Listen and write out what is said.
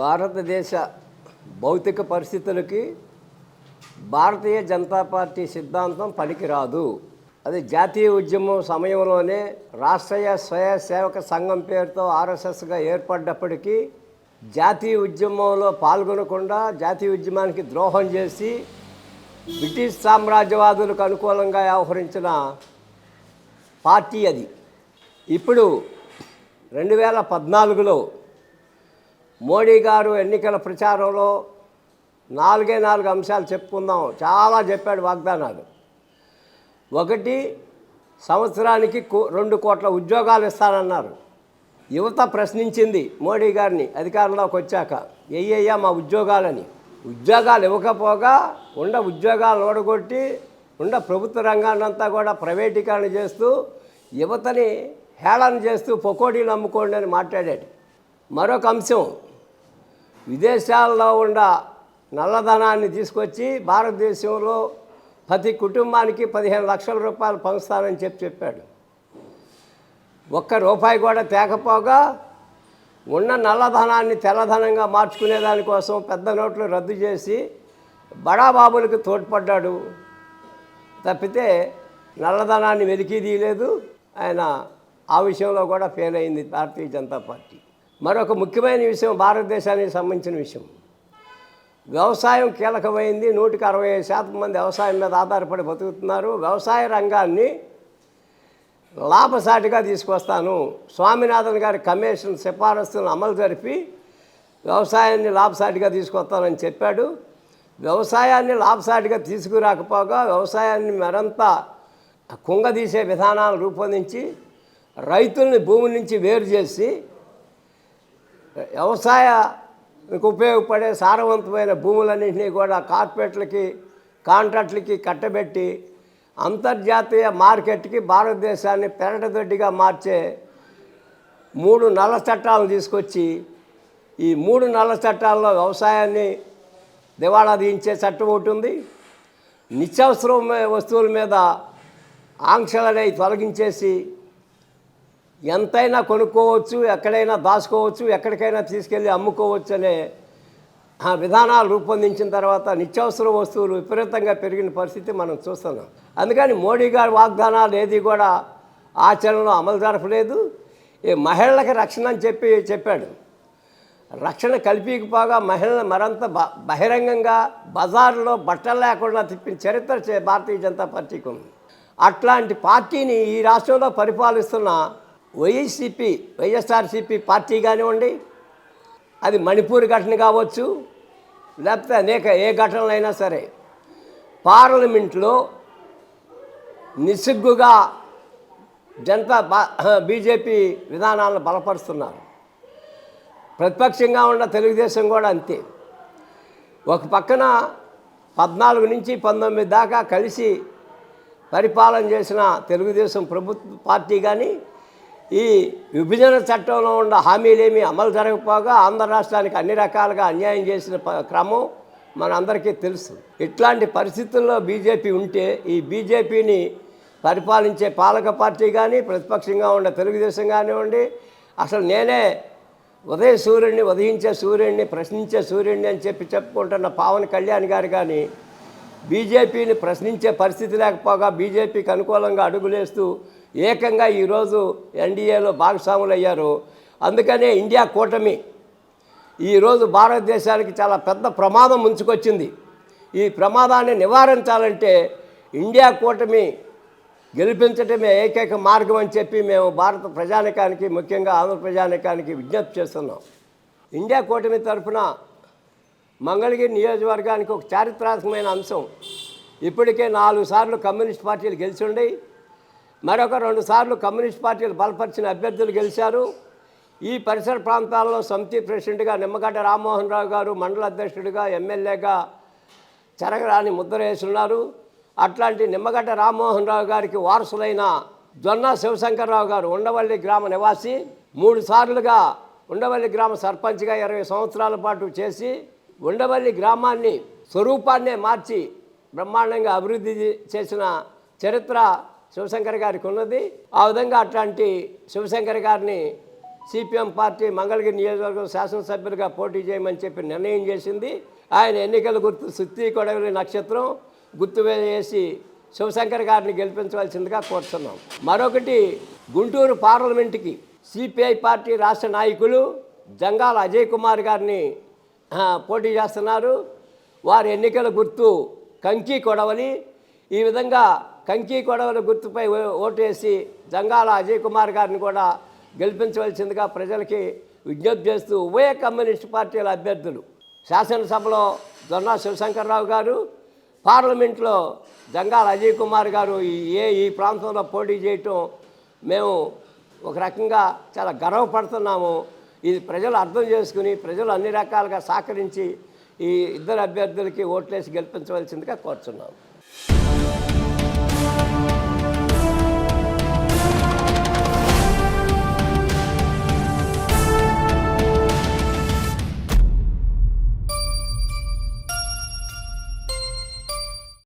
భారతదేశ భౌతిక పరిస్థితులకి భారతీయ జనతా పార్టీ సిద్ధాంతం పనికిరాదు. అది జాతీయ ఉద్యమం సమయంలోనే రాష్ట్రీయ స్వయ సేవక సంఘం పేరుతో ఆర్ఎస్ఎస్గా ఏర్పడ్డప్పటికీ జాతీయ ఉద్యమంలో పాల్గొనకుండా జాతీయ ఉద్యమానికి ద్రోహం చేసి బ్రిటిష్ సామ్రాజ్యవాదులకు అనుకూలంగా వ్యవహరించిన పార్టీ అది. ఇప్పుడు రెండు వేల పద్నాలుగులో మోడీ గారు ఎన్నికల ప్రచారంలో నాలుగే నాలుగు అంశాలు చెప్పుకుందాం. చాలా చెప్పాడు వాగ్దానాలు. ఒకటి సంవత్సరానికి కో- రెండు కోట్ల ఉద్యోగాలు ఇస్తానన్నారు. యువత ప్రశ్నించింది మోడీ గారిని అధికారంలోకి వచ్చాక. ఎయ్యయ్యా మా ఉద్యోగాలని. ఉద్యోగాలు ఇవ్వకపోగా ఉండ ఉద్యోగాలు ఓడగొట్టి ఉండ ప్రభుత్వ రంగాన్ని అంతా కూడా ప్రైవేటీకరణ చేస్తూ యువతని హేళన చేస్తూ పొకోడీలు అమ్ముకోండి అని మాట్లాడాడు. మరొక అంశం విదేశాల్లో ఉన్న నల్లధనాన్ని తీసుకొచ్చి భారతదేశంలో ప్రతి కుటుంబానికి పదిహేను లక్షల రూపాయలు పంచుతానని చెప్పి చెప్పాడు. ఒక్క రూపాయి కూడా తేకపోగా ఉన్న నల్లధనాన్ని తెల్లధనంగా మార్చుకునే దానికోసం పెద్ద నోట్లు రద్దు చేసి బడాబాబులకు తోడ్పడ్డాడు. తప్పితే నల్లధనాన్ని వెలికి తీయలేదు. ఆయన ఆ విషయంలో కూడా ఫెయిల్ అయింది భారతీయ జనతా పార్టీ. మరొక ముఖ్యమైన విషయం భారతదేశానికి సంబంధించిన విషయం. వ్యవసాయం కీలకమైంది. నూటికి అరవై ఐదు శాతం మంది వ్యవసాయం మీద ఆధారపడి బతుకుతున్నారు. వ్యవసాయ రంగాన్ని లాభసాటిగా తీసుకొస్తాను. స్వామినాథన్ గారి కమిషన్ సిఫారసులను అమలు జరిపి వ్యవసాయాన్ని లాభసాటిగా తీసుకొస్తానని చెప్పాడు. వ్యవసాయాన్ని లాభసాటిగా తీసుకురాకపోగా వ్యవసాయాన్ని మరింత కుంగదీసే విధానాలు రూపొందించి రైతుల్ని భూమి నుంచి వేరు చేసి వ్యవసాయకు ఉపయోగపడే సారవంతమైన భూములన్నింటినీ కూడా కార్పొరేట్లకి కాంట్రాక్ట్లకి కట్టబెట్టి అంతర్జాతీయ మార్కెట్కి భారతదేశాన్ని పెరటదొడ్డిగా మార్చే మూడు నల్ల చట్టాలను తీసుకొచ్చి ఈ మూడు నల్ల చట్టాల్లో వ్యవసాయాన్ని దివాళా దించే చట్టం ఒకటి ఉంది. నిత్యావసర వస్తువుల మీద ఆంక్షలనే తొలగించేసి ఎంతైనా కొనుక్కోవచ్చు ఎక్కడైనా దాచుకోవచ్చు ఎక్కడికైనా తీసుకెళ్ళి అమ్ముకోవచ్చు అనే ఆ విధానాలు రూపొందించిన తర్వాత నిత్యావసర వస్తువులు విపరీతంగా పెరిగిన పరిస్థితి మనం చూస్తున్నాం. అందుకని మోడీ గారి వాగ్దానాలు ఏది కూడా ఆచరణలో అమలు జరపలేదు. ఈ మహిళలకు రక్షణ అని చెప్పి చెప్పాడు. రక్షణ కల్పించకపోగా మహిళలు మరింత బ- బహిరంగంగా బజార్లో బట్టలు లేకుండా తిప్పిన చరిత్ర చే- భారతీయ జనతా పార్టీకి ఉంది. అట్లాంటి పార్టీని ఈ రాష్ట్రంలో పరిపాలిస్తున్న వైఎస్సిపి వైఎస్ఆర్సిపి పార్టీ కానివ్వండి అది మణిపూర్ ఘటన కావచ్చు లేకపోతే అనేక ఏ ఘటనలైనా సరే పార్లమెంట్లో నిస్సిగ్గుగా జనతా బీజేపీ విధానాలను బలపరుస్తున్నారు. ప్రతిపక్షంగా ఉన్న తెలుగుదేశం కూడా అంతే. ఒక పక్కన పద్నాలుగు నుంచి పంతొమ్మిది దాకా కలిసి పరిపాలన చేసిన తెలుగుదేశం ప్రభుత్వ పార్టీ కానీ ఈ విభజన చట్టంలో ఉన్న హామీలేమీ అమలు జరగకపోగా ఆంధ్ర రాష్ట్రానికి అన్ని రకాలుగా అన్యాయం చేసిన క్రమం మనందరికీ తెలుసు. ఇట్లాంటి పరిస్థితుల్లో బీజేపీ ఉంటే ఈ బీజేపీని పరిపాలించే పాలక పార్టీ కానీ ప్రతిపక్షంగా ఉన్న తెలుగుదేశం కానివ్వండి అసలు నేనే ఉదయ సూర్యుడిని ఉదయించే సూర్యుడిని ప్రశ్నించే సూర్యుడిని అని చెప్పి చెప్పుకుంటున్న పవన్ కళ్యాణ్ గారు కానీ బీజేపీని ప్రశ్నించే పరిస్థితి లేకపోగా బీజేపీకి అనుకూలంగా అడుగులేస్తూ ఏకంగా ఈరోజు ఎన్డీఏలో భాగస్వాములు అయ్యారు. అందుకనే ఇండియా కూటమి ఈరోజు భారతదేశానికి చాలా పెద్ద ప్రమాదం ముంచుకొచ్చింది. ఈ ప్రమాదాన్ని నివారించాలంటే ఇండియా కూటమి గెలిపించటమే ఏకైక మార్గం అని చెప్పి మేము భారత ప్రజానికానికి ముఖ్యంగా ఆంధ్ర ప్రజానికానికి విజ్ఞప్తి చేస్తున్నాం. ఇండియా కూటమి తరఫున మంగళగిరి నియోజకవర్గానికి ఒక చారిత్రాత్మకమైన అంశం. ఇప్పటికే నాలుగు సార్లు కమ్యూనిస్ట్ పార్టీలు గెలిచి ఉండి మరొక రెండు సార్లు కమ్యూనిస్ట్ పార్టీలు బలపరిచిన అభ్యర్థులు గెలిచారు. ఈ పరిసర ప్రాంతాల్లో సమితి ప్రెసిడెంట్గా నిమ్మగడ్డ రామ్మోహన్ రావు గారు మండల అధ్యక్షుడిగా ఎమ్మెల్యేగా చెరగరాని ముద్ర వేస్తున్నారు అట్లాంటి నిమ్మగడ్డ రామ్మోహన్ రావు గారికి వారసులైన జొన్న శివశంకర్రావు గారు ఉండవల్లి గ్రామ నివాసి మూడు సార్లుగా ఉండవల్లి గ్రామ సర్పంచ్గా ఇరవై సంవత్సరాల పాటు చేసి ఉండవల్లి గ్రామాన్ని స్వరూపాన్నే మార్చి బ్రహ్మాండంగా అభివృద్ధి చేసిన చరిత్ర శివశంకర్ గారికి ఉన్నది. ఆ విధంగా అట్లాంటి శివశంకర్ గారిని సిపిఎం పార్టీ మంగళగిరి నియోజకవర్గం శాసనసభ్యులుగా పోటీ చేయమని చెప్పి నిర్ణయం చేసింది. ఆయన ఎన్నికల గుర్తు సుత్తి కొడవలి నక్షత్రం గుర్తు వేసి శివశంకర్ గారిని గెలిపించవలసిందిగా కోరుతున్నాం. మరొకటి గుంటూరు పార్లమెంటుకి సిపిఐ పార్టీ రాష్ట్ర నాయకులు జంగాల అజయ్ కుమార్ గారిని పోటీ చేస్తున్నారు. వారి ఎన్నికల గుర్తు కంకి కొడవలి ఈ విధంగా కంకి కొడవలి గుర్తుపై ఓ- ఓటేసి జంగాల అజయ్ కుమార్ గారిని కూడా గెలిపించవలసిందిగా ప్రజలకి విజ్ఞప్తి చేస్తూ ఉభయ కమ్యూనిస్ట్ పార్టీల అభ్యర్థులు శాసనసభలో దొన్నా శివశంకర్రావు గారు పార్లమెంట్లో జంగాల అజయ్ కుమార్ గారు ఈ ఏ ఈ ప్రాంతంలో పోటీ చేయటం మేము ఒక రకంగా చాలా గర్వపడుతున్నాము. ఇది ప్రజలు అర్థం చేసుకుని ప్రజలు అన్ని రకాలుగా సహకరించి ఈ ఇద్దరు అభ్యర్థులకి ఓట్లేసి గెలిపించవలసిందిగా కోరుతున్నాము